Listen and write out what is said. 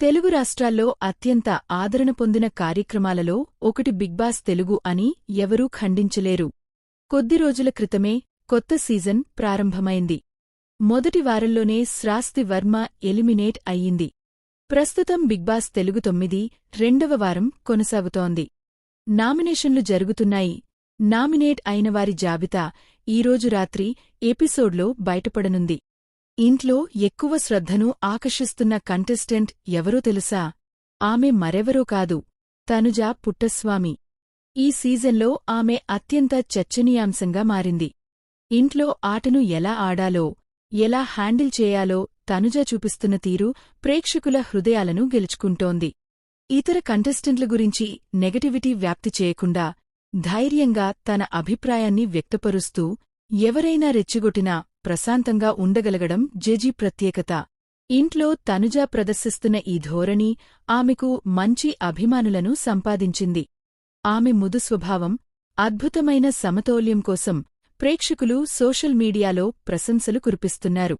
తెలుగు రాష్ట్రాల్లో అత్యంత ఆదరణ పొందిన కార్యక్రమాలలో ఒకటి బిగ్ బాస్ తెలుగు అని ఎవరూ ఖండించలేరు. కొద్ది రోజుల క్రితమే కొత్త సీజన్ ప్రారంభమైంది. మొదటి వారంలోనే శ్రాస్తి వర్మ ఎలిమినేట్ అయ్యింది. ప్రస్తుతం బిగ్ బాస్ తెలుగు తొమ్మిది రెండవ వారం కొనసాగుతోంది. నామినేషన్లు జరుగుతున్నాయి. నామినేట్ అయినవారి జాబితా ఈరోజు రాత్రి ఎపిసోడ్లో బయటపడనుంది. ఇంట్లో ఎక్కువ శ్రద్ధను ఆకర్షిస్తున్న కంటెస్టెంట్ ఎవరో తెలుసా? ఆమె మరెవరో కాదు తనుజా పుట్టస్వామి. ఈ సీజన్లో ఆమె అత్యంత చర్చనీయాంశంగా మారింది. ఇంట్లో ఆటను ఎలా ఆడాలో ఎలా హ్యాండిల్ చేయాలో తనుజ చూపిస్తున్న తీరు ప్రేక్షకుల హృదయాలను గెలుచుకుంటోంది. ఇతర కంటెస్టెంట్ల గురించి నెగటివిటీ వ్యాప్తి చేయకుండా ధైర్యంగా తన అభిప్రాయాన్ని వ్యక్తపరుస్తూ ఎవరైనా రెచ్చిగొట్టినా ప్రశాంతంగా ఉండగలగడం జెజి ప్రత్యేకత. ఇంట్లో తనుజ ప్రదర్శిస్తున్న ఈ ధోరణి ఆమెకు మంచి అభిమానులను సంపాదించింది. ఆమె ముదు స్వభావం అద్భుతమైన సమతౌల్యం కోసం ప్రేక్షకులు సోషల్ మీడియాలో ప్రశంసలు కురిపిస్తున్నారు.